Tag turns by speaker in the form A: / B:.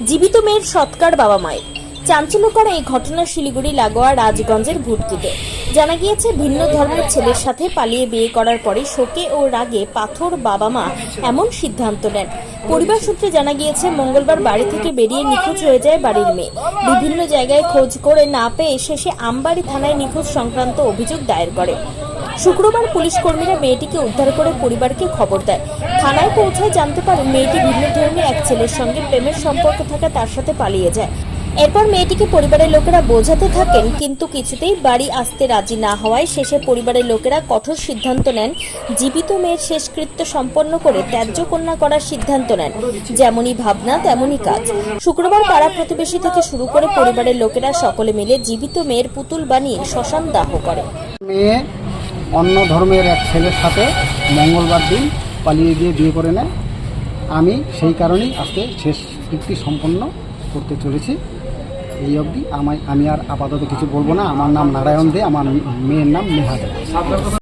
A: জীবিত মেয়ের সৎকার বাবা মায়ের চাঞ্চল্যকর এই ঘটনা শিলিগুড়ি, লাগোয়া, রাজগঞ্জের ভুটকিতে জানা গিয়েছে, ভিন্ন ধর্মের ছেলের সাথে পালিয়ে বিয়ে করার পরে শোকে ও রাগে পাথর বাবা মা এমন সিদ্ধান্ত নেন। পরিবার সূত্রে জানা গিয়েছে, মঙ্গলবার বাড়ি থেকে বেরিয়ে নিখোঁজ হয়ে যায় বাড়ির মেয়ে। বিভিন্ন জায়গায় খোঁজ করে না পেয়ে শেষে আমবাড়ি থানায় নিখোঁজ সংক্রান্ত অভিযোগ দায়ের করে। শুক্রবার পুলিশ কর্মীরা মেয়েটিকে উদ্ধার করে পরিবারকে খবর দেয়। থানায় পৌঁছায় জানতে পারে, মেয়েটি ভিন্ন ধর্মী এক ছেলের সঙ্গে প্রেমের সম্পর্ক থাকা তার সাথে পালিয়ে যায়। এরপর মেয়েটিকে পরিবারের লোকেরা বোঝাতে থাকেন, কিন্তু কিছুতেই বাড়ি আসতে রাজি না হওয়ায় শেষে পরিবারের লোকেরা কঠোর সিদ্ধান্ত নেন, জীবিত মেয়ের শেষকৃত্য সম্পন্ন করে ত্যায্য কন্যা করার সিদ্ধান্ত নেন। যেমনই ভাবনা, তেমনই কাজ। শুক্রবার পাড়া প্রতিবেশী থেকে শুরু করে পরিবারের লোকেরা সকলে মিলে জীবিত মেয়ের পুতুল বানিয়ে শ্মশান দাহ করে।
B: মেয়ে অন্য ধর্মের এক ছেলের সাথে মঙ্গলবার দিন পালিয়ে গিয়ে বিয়ে করে নেয়। আমি সেই কারণেই আজকে শেষ কৃতি সম্পন্ন করতে চলেছি। এই অবধি। আমি আর আপাতত কিছু বলব না। আমার নাম নারায়ণ দে, আমার মেয়ের নাম নেহা দে।